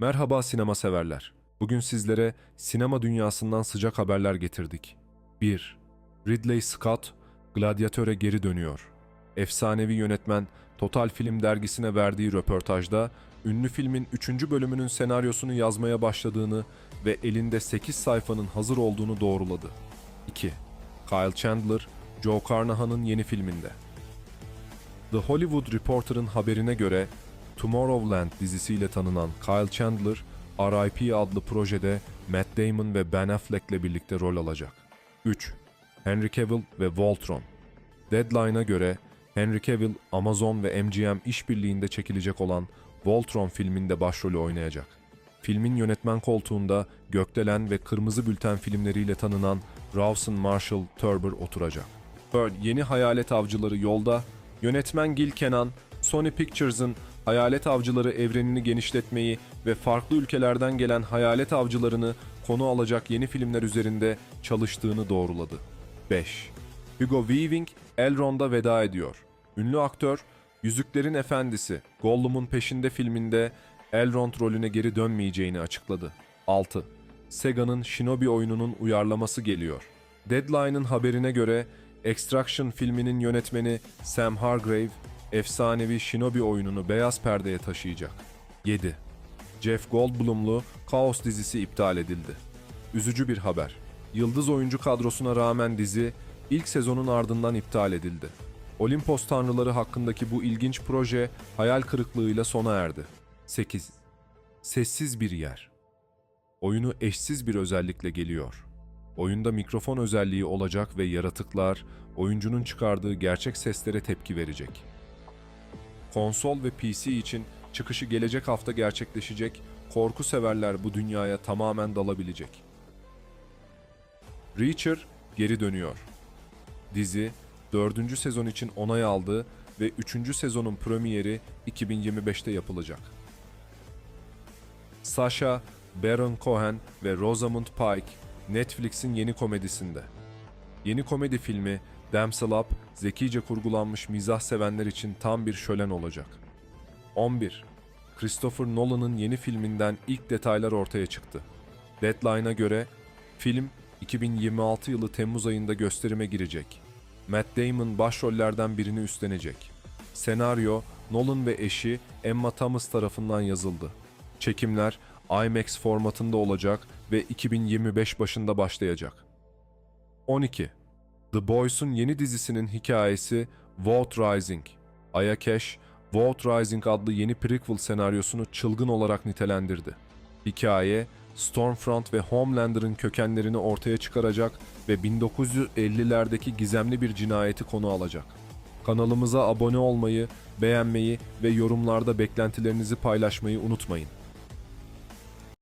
Merhaba sinema severler. Bugün sizlere sinema dünyasından sıcak haberler getirdik. 1. Ridley Scott, Gladiatöre geri dönüyor. Efsanevi yönetmen Total Film dergisine verdiği röportajda ünlü filmin 3. bölümünün senaryosunu yazmaya başladığını ve elinde 8 sayfanın hazır olduğunu doğruladı. 2. Kyle Chandler, Joe Carnahan'ın yeni filminde. The Hollywood Reporter'ın haberine göre Tomorrowland dizisiyle tanınan Kyle Chandler, R.I.P. adlı projede Matt Damon ve Ben Affleck'le birlikte rol alacak. 3. Henry Cavill ve Voltron Deadline'a göre Henry Cavill, Amazon ve MGM işbirliğinde çekilecek olan Voltron filminde başrolü oynayacak. Filmin yönetmen koltuğunda Gökdelen ve Kırmızı Bülten filmleriyle tanınan Rawson Marshall Turber oturacak. Bird yeni Hayalet Avcıları yolda, yönetmen Gil Kenan, Sony Pictures'ın Hayalet Avcıları evrenini genişletmeyi ve farklı ülkelerden gelen hayalet avcılarını konu alacak yeni filmler üzerinde çalıştığını doğruladı. 5. Hugo Weaving Elrond'a veda ediyor. Ünlü aktör, Yüzüklerin Efendisi, Gollum'un Peşinde filminde Elrond rolüne geri dönmeyeceğini açıkladı. 6. Sega'nın Shinobi oyununun uyarlaması geliyor. Deadline'ın haberine göre Extraction filminin yönetmeni Sam Hargrave, efsanevi Shinobi oyununu beyaz perdeye taşıyacak. 7. Jeff Goldblum'lu Chaos dizisi iptal edildi. Üzücü bir haber. Yıldız oyuncu kadrosuna rağmen dizi ilk sezonun ardından iptal edildi. Olimpos tanrıları hakkındaki bu ilginç proje hayal kırıklığıyla sona erdi. 8. Sessiz bir yer. Oyunu eşsiz bir özellikle geliyor. Oyunda mikrofon özelliği olacak ve yaratıklar oyuncunun çıkardığı gerçek seslere tepki verecek. Konsol ve PC için çıkışı gelecek hafta gerçekleşecek, korku severler bu dünyaya tamamen dalabilecek. Reacher geri dönüyor. Dizi 4. sezon için onay aldı ve 3. sezonun premieri 2025'te yapılacak. Sasha, Baron Cohen ve Rosamund Pike Netflix'in yeni komedisinde. Yeni komedi filmi Damsel Up, zekice kurgulanmış mizah sevenler için tam bir şölen olacak. 11. Christopher Nolan'ın yeni filminden ilk detaylar ortaya çıktı. Deadline'a göre film 2026 yılı Temmuz ayında gösterime girecek. Matt Damon başrollerden birini üstlenecek. Senaryo Nolan ve eşi Emma Thomas tarafından yazıldı. Çekimler IMAX formatında olacak ve 2025 başında başlayacak. 12. The Boys'un yeni dizisinin hikayesi Vault Rising. Aya Cash, Vault Rising adlı yeni prequel senaryosunu çılgın olarak nitelendirdi. Hikaye, Stormfront ve Homelander'ın kökenlerini ortaya çıkaracak ve 1950'lerdeki gizemli bir cinayeti konu alacak. Kanalımıza abone olmayı, beğenmeyi ve yorumlarda beklentilerinizi paylaşmayı unutmayın.